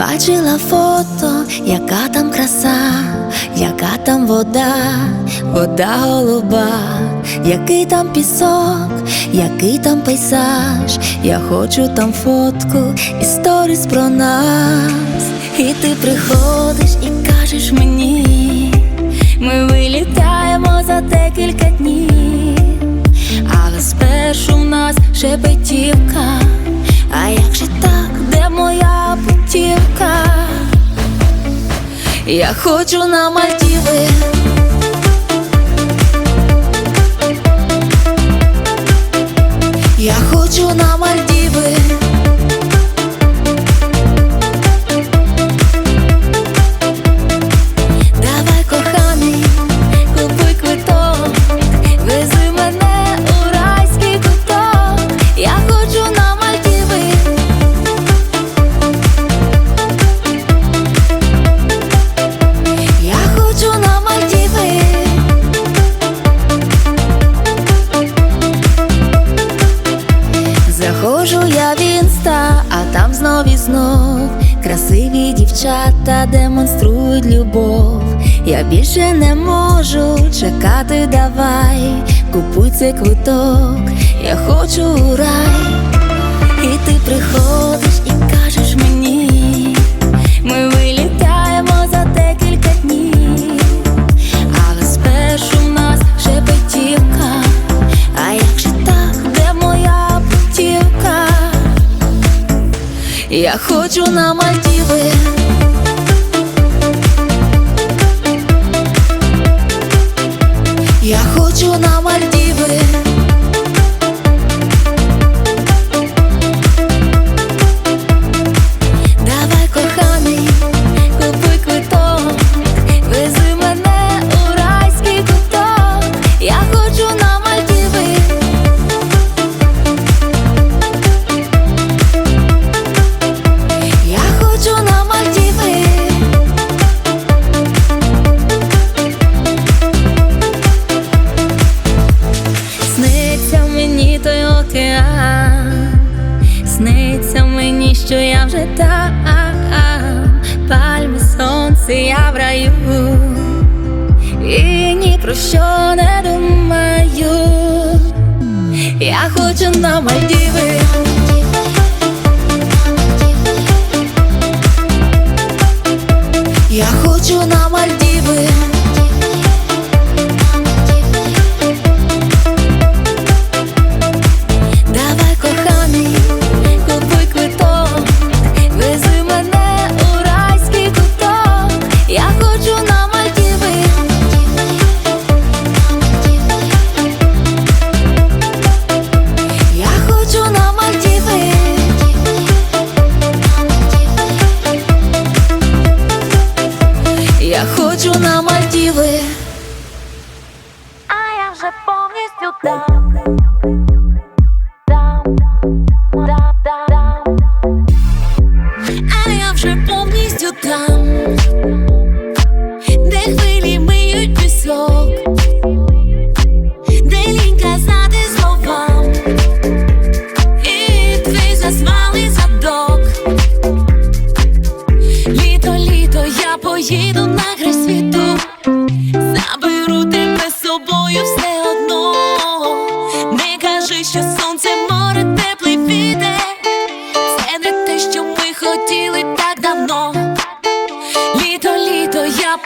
Бачила фото, яка там краса, яка там вода, вода голуба, який там пісок, який там пейзаж, я хочу там фотку, історіс про нас. І ти приходиш і кажеш мені, ми вилітаємо за декілька днів, але спершу в нас шепетівка. Я хочу на Мальдіви дівчата демонструють любов. Я більше не можу чекати, давай, купуй цей квиток, я хочу у рай, і ти приходиш і кажеш мені, ми вилітаємо за декілька днів, але спершу в нас шепетівка, а як же так, де моя путівка? Я хочу на Мальдіви про що не думаю. Я хочу на Мальдіви Я хочу на Що сонце море теплий піде. Це не те, що ми хотіли так давно. Літо, літо, я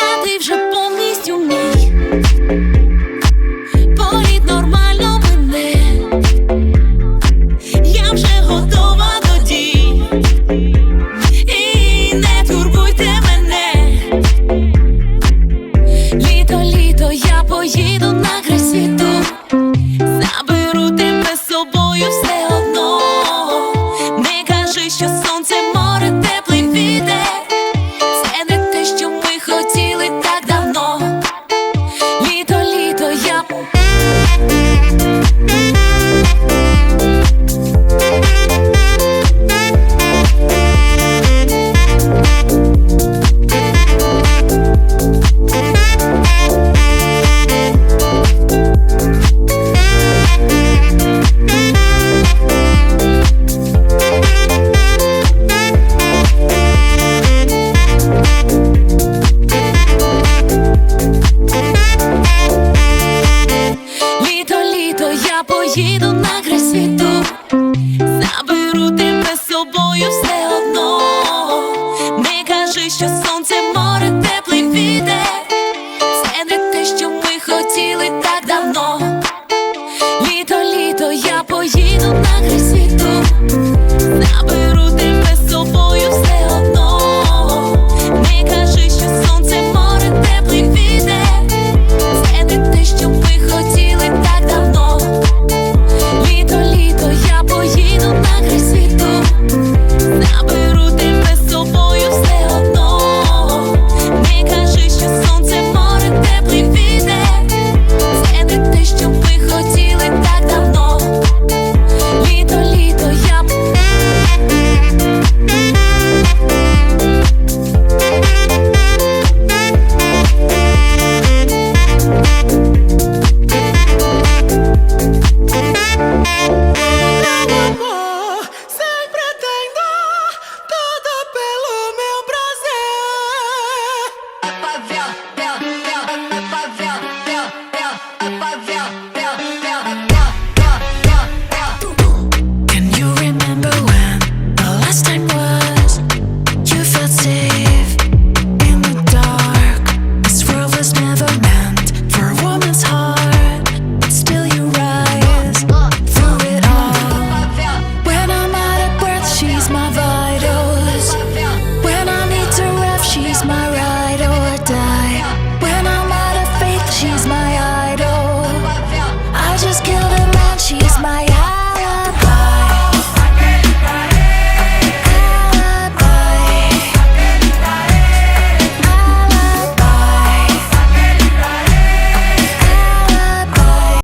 А ти вже повністю мій. Не кажи, що